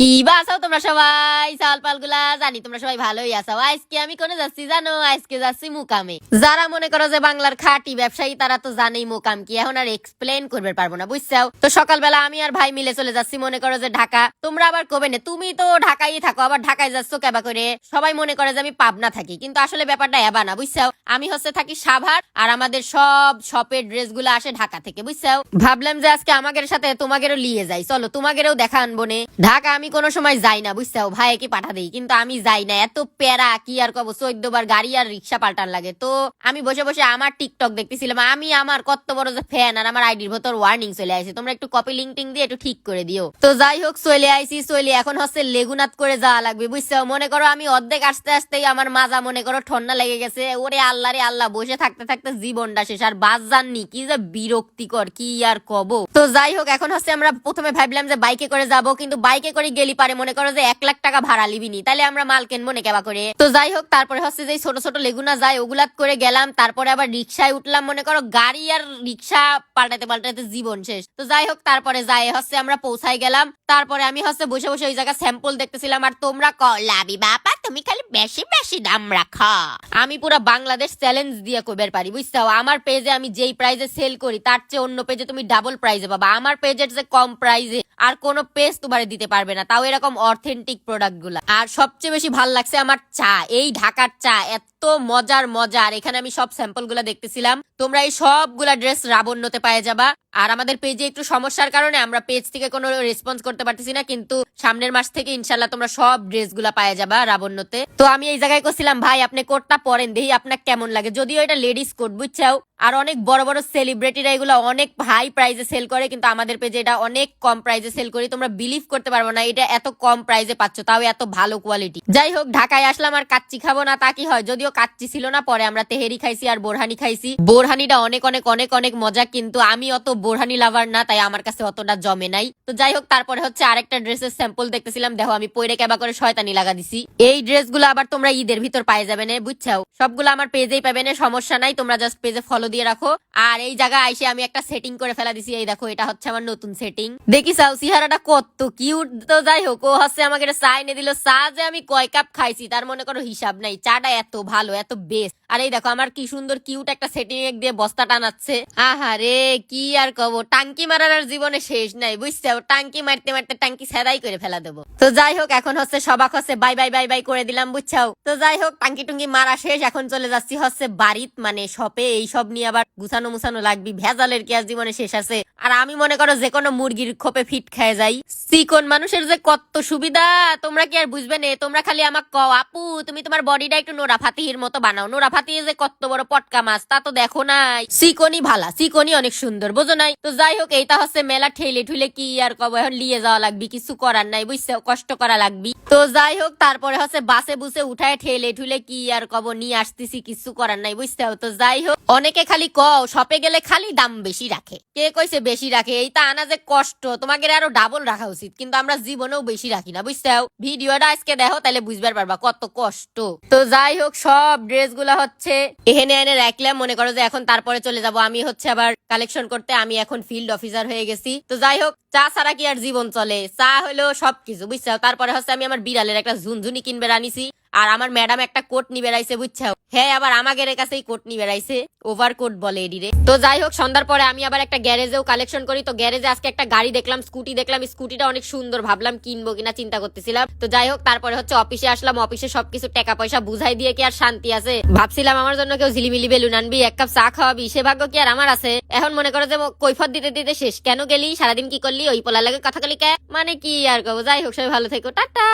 কি বা আছো তোমরা সবাই? সাল পালগুলা জানি তোমরা সবাই ভালোই আছো। আজকে আমি কোনে যাচ্ছি জানো? আজকে যাচ্ছি মুকামে। যারা মনে করো যে বাংলার খাঁটি ব্যবসায়ী, তারা তো জানেই মুকাম কি। এখন আর এক্সপ্লেন করবে, পারব না, বুঝছ? তো সকালবেলা আমি আর ভাই মিলে চলে যাচ্ছি, মনে করো যে ঢাকা। তোমরা আবার কবে না? তুমি তো ঢাকাই থাকো, আবার ঢাকায় যাচ্ছ কেবা করে? সবাই মনে করে যে আমি পাবনা থাকি। কিন্তু আসলে ব্যাপারটা এবা না, বুঝছ? আমি হচ্ছে থাকি সাভার, আর আমাদের সব শপের ড্রেসগুলো আসে ঢাকা থেকে, বুঝছ? ভাবলাম যে আজকে আমাদের সাথে তোমাদেরও লিয়ে যাই। চলো, তোমাদেরও দেখা আনব ঢাকা আমি কোনো সময় যাই না বুঝছ ভাই কি পাঠা দেই, কিন্তু আমি যাই না। এত প্যারা, কি আর কব? চোদ্দ বার গাড়ি আর রিক্সা পাল্টান লাগে। তো আমি বসে বসে আমার টিকটক দেখতেছিলাম, আমি আমার কত বড় যে ফ্যান আর আমার আইডির ভেতর ওয়ার্নিং চলে আসে। তোমরা একটু কপি লিঙ্ক টিং দিয়ে একটু ঠিক করে দিও। তো যাই হোক, চলে আইসি চলে এখন হচ্ছে লেগুনাত করে যাওয়া লাগবে বুঝছ মনে করো আমি অর্ধেক আসতে আসতেই আমার মাজা, মনে করো ঠন্ডা লেগে গেছে। ওরে আল্লাহ রে আল্লাহ, বসে থাকতে থাকতে জীবনটা শেষ, আর বাস জাননি কি যে বিরক্তিকর, কি আর কব? তো যাই হোক, এখন হচ্ছে আমরা প্রথমে ভাবলাম যে বাইকে করে যাব, কিন্তু বাইকে করে গেলি পারে, মনে করো যে এক লাখ টাকা ভাড়া লিবিনি তাহলে আমরা মাল কিনবো না কেবা করে। তো যাই হোক, তারপরে হচ্ছে যে ছোট ছোট লেগুনা যায় ওগুলা করে গেলাম, তারপরে আবার রিক্সায় উঠলাম, মনে করো গাড়ি আর রিক্সা পাল্টাতে পাল্টাতে জীবন শেষ। তো যাই হোক, তারপরে যাই, হচ্ছে আমরা পৌঁছাই গেলাম। তারপরে আমি হচ্ছে বসে বসে ওই জায়গা স্যাম্পল দেখতেছিলাম, আর তোমরা ক লাবি বাবা তুমি খালি বেশি বেশি দাম রাখা। আমি পুরো বাংলাদেশ চ্যালেঞ্জ দিয়ে কইবার পারি বুঝছ আমার পেজে আমি যেই প্রাইজে সেল করি, তার চেয়ে অন্য পেজে তুমি ডাবল প্রাইজে পাবা। আমার পেজের যে কম প্রাইজে আর কোনো পেজ তোমার দিতে পারবে না, তাও এরকম অথেন্টিক প্রোডাক্টগুলা। আর সবচেয়ে বেশি ভালো লাগছে আমার চা, এই ঢাকার চা, এত মজার মজার। এখানে আমি সব স্যাম্পলগুলা দেখতেছিলাম। তোমরা এই সবগুলা ড্রেস রাবণ্যতে পায়ে যাবা। আর আমাদের পেজে একটু সমস্যার কারণে আমরা পেজ থেকে কোনো রেসপন্স করতে পারতেছি না, কিন্তু সামনের মাস থেকে ইনশাল্লাহ তোমরা সব ড্রেসগুলা পায়ে যাবা রাবণ্যতে। তো আমি এই জায়গায় করছিলাম ভাই, আপনি কোটটা পরেন দেখি আপনার কেমন লাগে। যদিও এটা লেডিস কোট, বুঝছাও? আর অনেক বড় বড় সেলিব্রিটিরা এগুলো অনেক হাই প্রাইজে সেল করে, কিন্তু আমাদের পেজে এটা অনেক কম প্রাইজে সেল করি। তোমরা বিলিভ করতে পারব না, এটা এত কম প্রাইজে পাচ্ছ, তাও এত ভালো কোয়ালিটি যাই হোক, ঢাকায় আসলাম আর কাচ্চি খাব না, তা কি হয়? যদিও কাচ্চি ছিল না, পরে আমরা তেহেরি খাইছি আর বোরহানি খাইছি। বোরহানিটা অনেক অনেক অনেক অনেক মজা, কিন্তু আমি অত বোরহানি লাভার না, তাই আমার কাছে অতটা জমে নাই। তো যাই হোক, তারপরে হচ্ছে আরেকটা ড্রেসের স্যাম্পল দেখতেছিলাম। দেখো, আমি পরে কেবা করে শয়তানি লাগা দিছি। এই ড্রেসগুলো আবার তোমরা ঈদের ভিতর পায়ে যাবে না, বুঝছাও? সবগুলো আমার পেজেই পাবে না, সমস্যা নাই, তোমরা জাস্ট পেজে ফলো দিয়ে রাখো। আর এই জায়গায় আইসে আমি একটা সেটিং করে ফেলা দিছি। এই দেখো, এটা হচ্ছে আমার নতুন সেটিং দেখি চাও সিহারাটা কত কিউট তো যাই হোক, ও হচ্ছে আমাকে এটা এনে দিল চা যে আমি কয় কাপ খাইছি, তার মনে করো হিসাব নাই। চাটা এত ভালো, এত বেস্ট আর এই দেখো, আমার কি সুন্দর কিউট একটা সেটিং এক দিয়ে বস্তা টানাচ্ছে। আহা রে, কি আর কব? টাঙ্কি মারার আর জীবনে শেষ নাই, বুঝছ? টাঙ্কি মারতে মারতে টাঙ্কি সেদাই করে ফেলা দেবো। তো যাই হোক, এখন হচ্ছে সবাক হচ্ছে বাই বাই বাই বাই করে দিলাম, বুঝছাও? তো যাই হোক টাঙ্কি টুঙ্কি মারা শেষ, এখন চলে যাচ্ছি হচ্ছে বাড়িত মানে শপে এই নিয়ে আবার গুছানো মুছানো লাগবি, ভেজালের কি আর জীবনে শেষ আছে। আর আমি মনে করো যে কোনো মুরগির খোপে ফিট খেয়ে যাই। সিকন মানুষের যে কত সুবিধা, তোমরা কি আর বুঝবে না? তোমরা খালি আমাকে কও, আপু, তুমি তোমার বডিটা একটু নোরা ফাতিহির মতো বানাও। নোরা ফাতিহি যে কত বড় পটকা মাছ, তা তো দেখো নাই। সিকনি ভালা সিকনি অনেক সুন্দর, বোঝো নাই? তো যাই হোক, এইটা হচ্ছে মেলা ঠেলে ঠুলে কি আর কব, এখন লিয়ে যাওয়া লাগবি, কিছু করার নাই বুঝছ কষ্ট করা লাগবি। তো যাই হোক, তারপরে হচ্ছে বাসে বুসে উঠায় ঠেলে ঠুলে কি আর কব, নিয়ে আসতেছি, কিছু করার নাই বুঝছ তো যাই হোক, অনেকে খালি কও শপে গেলে খালি দাম বেশি রাখে। কে কইছে বেশি রাখে? এইটা আনা যে কষ্ট, তোমাকে আরও ডাবল রাখা উচিত, কিন্তু আমরা জীবনেও বেশি রাখি না বুঝছ ভিডিওটা আজকে দেখো তাহলে বুঝবার পারবা কত কষ্ট। তো যাই হোক, সব ড্রেসগুলা হচ্ছে এখানে এনে রাখলাম, মনে করো যে এখন তারপরে চলে যাব। আমি হচ্ছে আবার কালেকশন করতে, আমি এখন ফিল্ড অফিসার হয়ে গেছি। তো যাই হোক, চা ছাড়া কি আর জীবন চলে? চা হলো সবকিছু বুঝছ তারপরে হচ্ছে আমি আমার বিড়ালের একটা ঝুনঝুনি কিনবে আনিছি। আর আমার ম্যাডাম একটা কোট নিবে রাইছে বুঝছ হ্যাঁ আবার আমাদের কাছেই কোট নিবে রাইছে ওভার কোট বলে এডিরে তো যাই হোক, সন্ধ্যার পরে আমি আবার একটা গ্যারেজেও কালেকশন করি। তো গ্যারেজে আজকে একটা গাড়ি দেখলাম স্কুটি দেখলাম। স্কুটিটা অনেক সুন্দর, ভাবলাম কিনবো কিনা, চিন্তা করতেছিলাম। তো যাই হোক, তারপরে হচ্ছে অফিসে আসলাম। অফিসে সবকিছু টাকা পয়সা বুঝাই দিয়ে কি আর শান্তি আছে? ভাবছিলাম আমার জন্য কেউ ঝিলিমিলি বেলুন আনবি, এক কাপ চা খাওয়াবি। সে ভাগ্য কি আর আমার আছে? এখন মনে করো যে কৈফত দিতে দিতে শেষ। কেন গেলি? সারাদিন কি করলি? ওই পোলা লাগে কথা কলি কে? মানে কি আর কব যাই হোক, সবাই ভালো থেকো। টাটা!